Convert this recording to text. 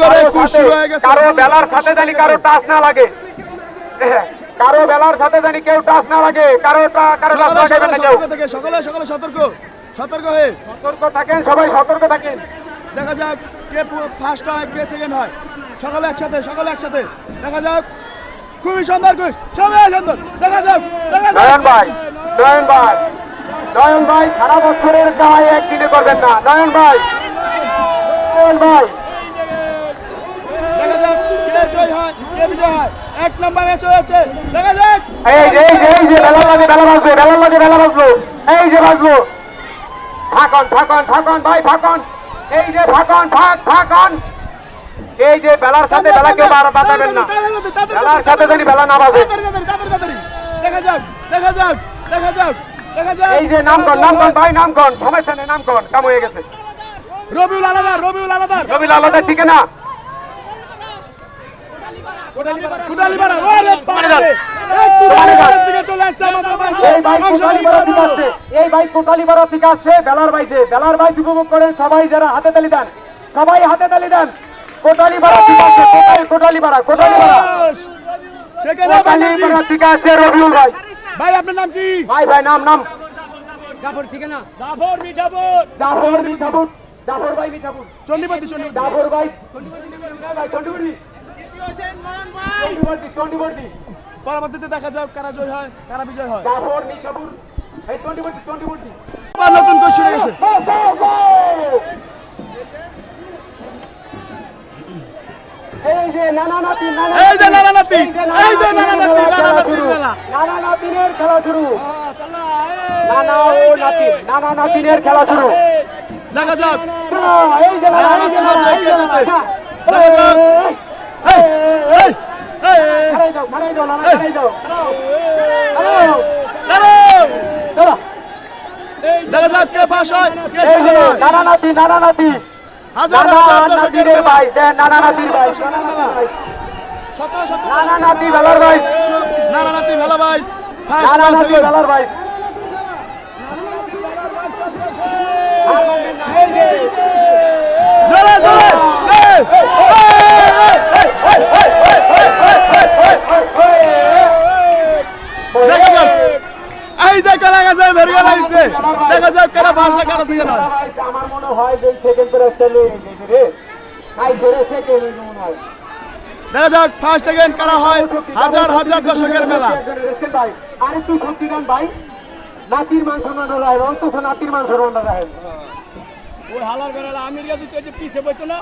করে শুরু হয়ে গেছে কারও বেলার সাথে জানি কারও টাচ না লাগে। কারও বেলার সাথে জানি কেউ টাচ না লাগে। কারও কারও টাচ না থেকে সকলে সকলে সতর্ক সতর্ক হয়ে। সতর্ক থাকেন সবাই সতর্ক থাকেন। দেখা যাক কে ফার্স্ট হয় কে সেকেন্ড হয়। সকলে একসাথে সকলে একসাথে। দেখা যাক। খুবই সুন্দর খুশ সবাই সুন্দর। দেখা যাক দেখা যাক। নয়ন ভাই নয়ন ভাই নয়ন ভাই সারা বছরের গায়ে একদিনে করবেন না। নয়ন ভাই নয়ন ভাই দেখা যাক কে জয় হয় কে বিজয় হয় এক নম্বরে চলেছে। দেখা যাক। এই যে এই যে বেলা লাগে বেলা বাজলো বেলা লাগে বেলা বাজলো। এই যে বাজলো। ফাঁকন ফাঁকন ফাঁকন ভাই ফাঁকন এই যে ফাঁকন ফাঁক ফাঁকন এই যে বেলার সাথে বেলা কেউ বাঁধাবেন না। বেলার সাথে জানি বেলা না বাজে। দেখা যাক দেখা যাক দেখা যাক দেখা যাক। এই যে নামকন নামকন ভাই নামকন। সমস্যা নেই নামকন। কাম হয়ে গেছে। রবিউল আলাদা রবিউল আলাদা। রবিল আলাদা ঠিক না? এই ভাই কোটালিপাড়া ঠিক আছে বেলার বাইতে বেলার বাইত উপভোগ করেন সবাই যারা হাতে তালি দেন। সবাই হাতে তালি দেন। কোটালিপাড়া ঠিক আছে কোটালি কোটালিপাড়া কোটালিপাড়া। সেখানে কোটালিপাড়া ঠিক আছে রবিউল ভাই। ভাই আপনার নাম কি? ভাই ভাই নাম নাম। জাফর মিঠাপুর। জাফর মিঠাপুর। জাফর ভাই মিঠাপুর। চন্ডিপতি চন্ডিপতি জাফর ভাই। চন্ডিগড়ি ভাই চন্ডিগড়ি পরবর্তীতে দেখা যাক কারা জয় হয় কারা বিজয় হয়। নতুন কোচ শুরু গেছে! এই যে নানা নাতি এই যে নানা নাতি, এই যে নানা নাতি, নানা খেলা নাতির শুরু। নানা নাতিনের খেলা শুরু। নানা ও নাতিন নানা নাতিনের খেলা শুরু। দেখা যাক। এই যে নানা, নানা। দেখা যাক। নানা, খাড়াই যাও। খাড়াও, দাঁড়াও! চলো। দেখা যাক কে পাস হয় কে এই হয়। নানা নাতি নানা নাতি। হাজার হাজার দর্শকের নাতিনের ভাই দেন নানা ভাই নাতি ভাই। নানা নাতি ভালো ভাই। নানা নাতি সেকেন্ড ভাই জোরে জোরে এই দেখা যাক এই যে কারা গেছে ভেরিয়া লাগছে দেখা যাক কারা ফার্স্ট না কারা সেকেন্ড হয় আমার মনে হয় যে সেকেন্ড প্রাইজ চলে গেছে রে। আই ধরে সেকেন্ড মনে হয়। দেখা যাক ফার্স্ট সেকেন্ড কারা হয়। হাজার হাজার দর্শকের মেলা। ভাই আরেকটু সত্যি দেন ভাই। নাতির মান সম্মান রাখেন অন্তত নাতির মান সম্মান রাখেন ওই হালার বেলা আমির গেছে পিছে বইতো না।